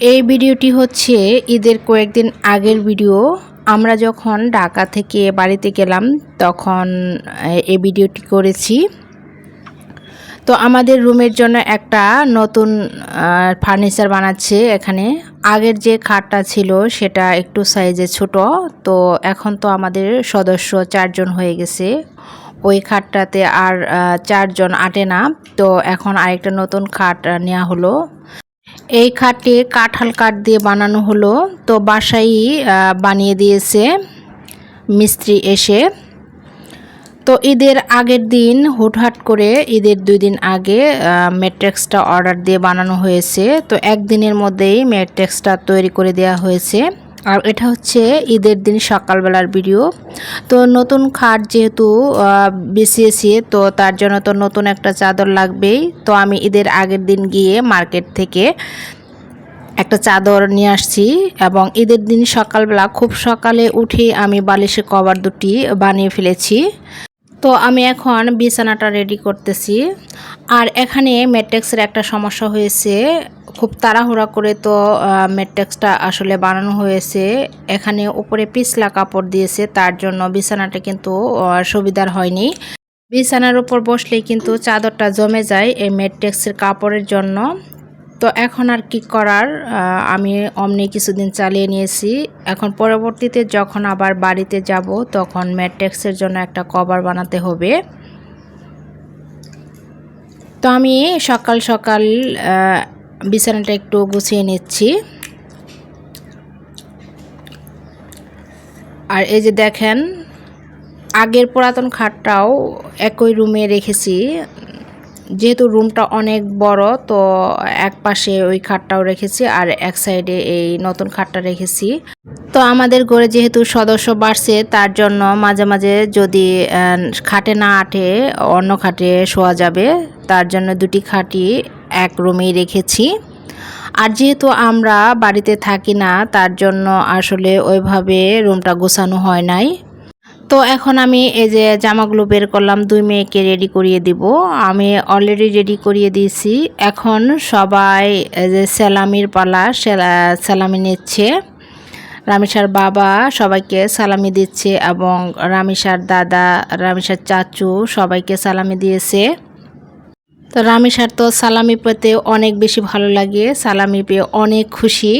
এই ভিডিওটি হচ্ছে ঈদের কয়েকদিন আগের ভিডিও। আমরা যখন ঢাকা থেকে বাড়িতে গেলাম, তখন এই ভিডিওটি করেছি। তো আমাদের রুমের জন্য একটা নতুন ফার্নিচার বানাচ্ছে এখানে। আগের যে খাটটা ছিল, সেটা একটু সাইজে ছোট। তো এখন তো আমাদের সদস্য চারজন হয়ে গেছে। ওই খাটটাতে আর চারজন আটে না। তো এখন আরেকটা নতুন খাট নেওয়া হলো। এই খাটে কাঁঠাল কাঠ দিয়ে বানানো হলো। তো বাসাই বানিয়ে দিয়েছে মিস্ত্রি এসে। তো ঈদের আগের দিন হুটহাট করে ঈদের দুই দিন আগে ম্যাট্রিক্সটা অর্ডার দিয়ে বানানো হয়েছে। তো একদিনের মধ্যেই ম্যাট্রিক্সটা তৈরি করে দেওয়া হয়েছে। আর এটা হচ্ছে ঈদের দিন সকালবেলার ভিডিও। তো নতুন খাট যেহেতু বিছিয়েছি, তো তার জন্য তো নতুন একটা চাদর লাগবেই। তো আমি ঈদের আগের দিন গিয়ে মার্কেট থেকে একটা চাদর নিয়ে আসছি এবং ঈদের দিন সকালবেলা খুব সকালে উঠে আমি বালিশে কভার দুটি বানিয়ে ফেলেছি। তো আমি এখন বিছানাটা রেডি করতেছি। আর এখানে ম্যাট্রিক্সের একটা সমস্যা হয়েছে খুব তাড়াহুড়া করে তো ম্যাট্রিক্সটা আসলে বানানো হয়েছে। এখানে উপরে পিছলা কাপড় দিয়েছে, তার জন্য বিছানাটা কিন্তু সুবিধার হয়নি। বিছানার উপর বসলেই কিন্তু চাদরটা জমে যায় এই ম্যাট্রিক্সের কাপড়ের জন্য। তো এখন আর কি করার আমি অমনি কিছুদিন চালিয়ে নিয়েছি। এখন পরবর্তীতে যখন আবার বাড়িতে যাব, তখন ম্যাট্রিক্সের জন্য একটা কভার বানাতে হবে। তো আমি সকাল সকাল বিছানাটা একটু গুছিয়ে নিচ্ছি। আর এই যে দেখেন, আগের পুরাতন খাটটাও একই রুমে রেখেছি। যেহেতু রুমটা অনেক বড়, তো এক পাশে ওই খাটটাও রেখেছি আর এক সাইডে এই নতুন খাটটা রেখেছি। তো আমাদের ঘরে যেহেতু সদস্য বাড়ছে, তার জন্য মাঝে মাঝে যদি খাটে না আটে, অন্য খাটে শোয়া যাবে। তার জন্য দুটি খাটই এক রুমেই রেখেছি। আর যেহেতু আমরা বাড়িতে থাকি না, তার জন্য আসলে ওইভাবে রুমটা গোছানো হয় নাই। তো এখন আমি এই যে জামাগুলো বের করলাম, দুই মেয়েকে রেডি করিয়ে দিব। আমি অলরেডি রেডি করিয়ে দিয়েছি। এখন সবাই যে স্যালামির পালা, সেলা- স্যালামি নিচ্ছে। রামিসার বাবা সবাইকে সালামি দিচ্ছে এবং রামিসার দাদা, রামিসার চাচু সবাইকে সালামি দিয়েছে। তো রামিসার তো সালামি পেতে অনেক বেশি ভালো লাগে, সালামি পেয়ে অনেক খুশি।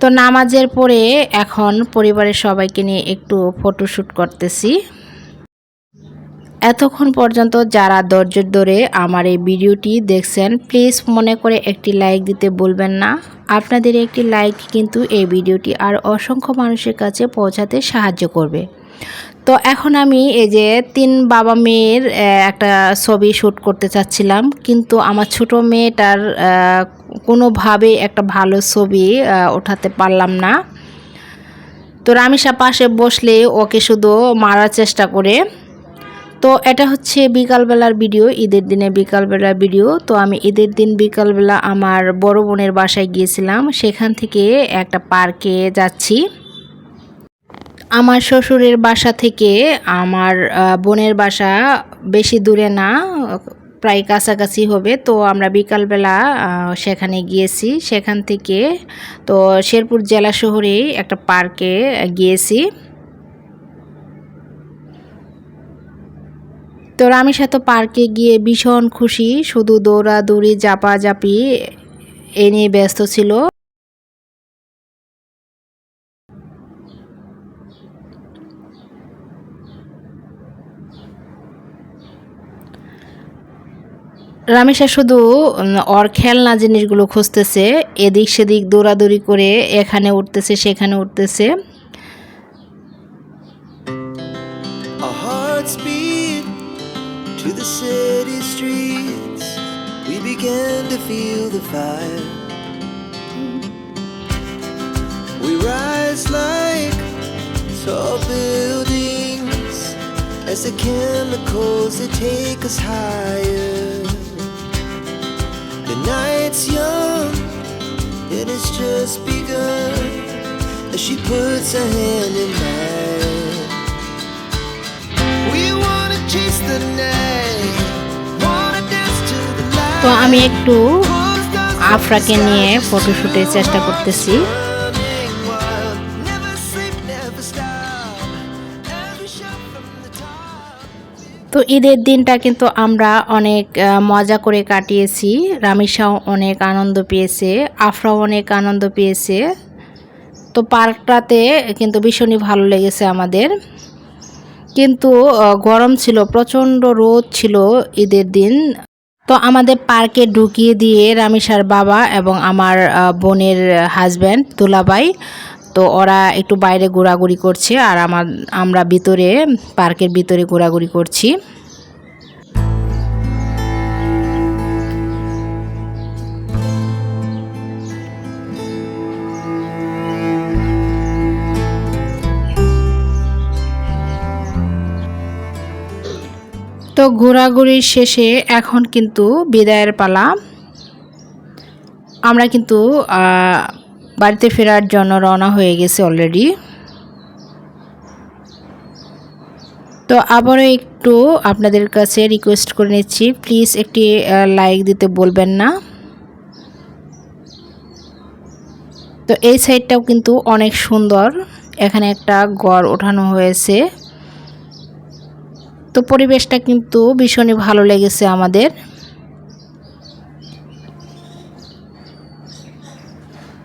তো নামাজের পরে এখন পরিবারের সবাইকে নিয়ে একটু ফটোশ্যুট করতেছি। এতক্ষণ পর্যন্ত যারা ধৈর্য ধরে আমার এই ভিডিওটি দেখছেন, প্লিজ মনে করে একটি লাইক দিতে বলবেন না। আপনাদের একটি লাইক কিন্তু এই ভিডিওটি আর অসংখ্য মানুষের কাছে পৌঁছাতে সাহায্য করবে। তো এখন আমি এই যে তিন বাবা মেয়ের একটা ছবি শ্যুট করতে চাচ্ছিলাম। কিন্তু আমার ছোট মেয়েটার কোনোভাবে একটা ভালো ছবি ওঠাতে পারলাম না। তো রামিসা পাশে বসলে ওকে শুধু মারার চেষ্টা করে। তো এটা হচ্ছে বিকালবেলার ভিডিও, ঈদের দিনে বিকালবেলার ভিডিও। তো আমি ঈদের দিন বিকালবেলা আমার বড় বোনের বাসায় গিয়েছিলাম। সেখান থেকে একটা পার্কে যাচ্ছি। আমার শ্বশুরের বাসা থেকে আমার বোনের বাসা বেশি দূরে না, প্রায় কাছাকাছি হবে। তো আমরা বিকালবেলা সেখানে গিয়েছি। সেখান থেকে তো শেরপুর জেলা শহরেই একটা পার্কে গিয়েছি। তো রামেশা তো পার্কে গিয়ে ভীষণ খুশি। শুধু দৌড়াদৌড়ি, জাপাজাপি এ নিয়ে ব্যস্ত ছিল। রামেশা শুধু ওর খেলনা জিনিসগুলো খুঁজতেছে, এদিক সেদিক দৌড়াদৌড়ি করে এখানে উঠতেছে, সেখানে উঠতেছে। As the chemicals that take us higher. The night's young, and it's just begun as she puts her hand in mine. We wanna chase the night, wanna dance to the light. তো আমি একটু আফরাকে নিয়ে ফটোশুটের চেষ্টা করতেছি তো ঈদের দিনটা কিন্তু আমরা অনেক মজা করে কাটিয়েছি। রামিসাও অনেক আনন্দ পেয়েছে, আফরাও অনেক আনন্দ পেয়েছে। তো পার্কটাতে কিন্তু ভীষণই ভালো লেগেছে আমাদের। কিন্তু গরম ছিল, প্রচণ্ড রোদ ছিল ঈদের দিন। তো আমাদের পার্কে ঢুকিয়ে দিয়ে রামিসার বাবা এবং আমার বোনের হাজব্যান্ড তুলাবাই তো ওরা একটু বাইরে ঘোরাঘুরি করছে আর আমার, আমরা ভিতরে, পার্কের ভিতরে ঘোরাঘুরি করছি। তো ঘোরাঘুরির শেষে এখন কিন্তু বিদায়ের পালা। আমরা কিন্তু বাড়িতে ফেরার জন্য রওনা হয়ে গেছে অলরেডি তো আবারও একটু আপনাদের কাছে রিকোয়েস্ট করে নিচ্ছি প্লিজ একটি লাইক দিতে বলবেন না। তো এই সাইডটাও কিন্তু অনেক সুন্দর, এখানে একটা গড় ওঠানো হয়েছে। তো পরিবেশটা কিন্তু ভীষণই ভালো লেগেছে আমাদের।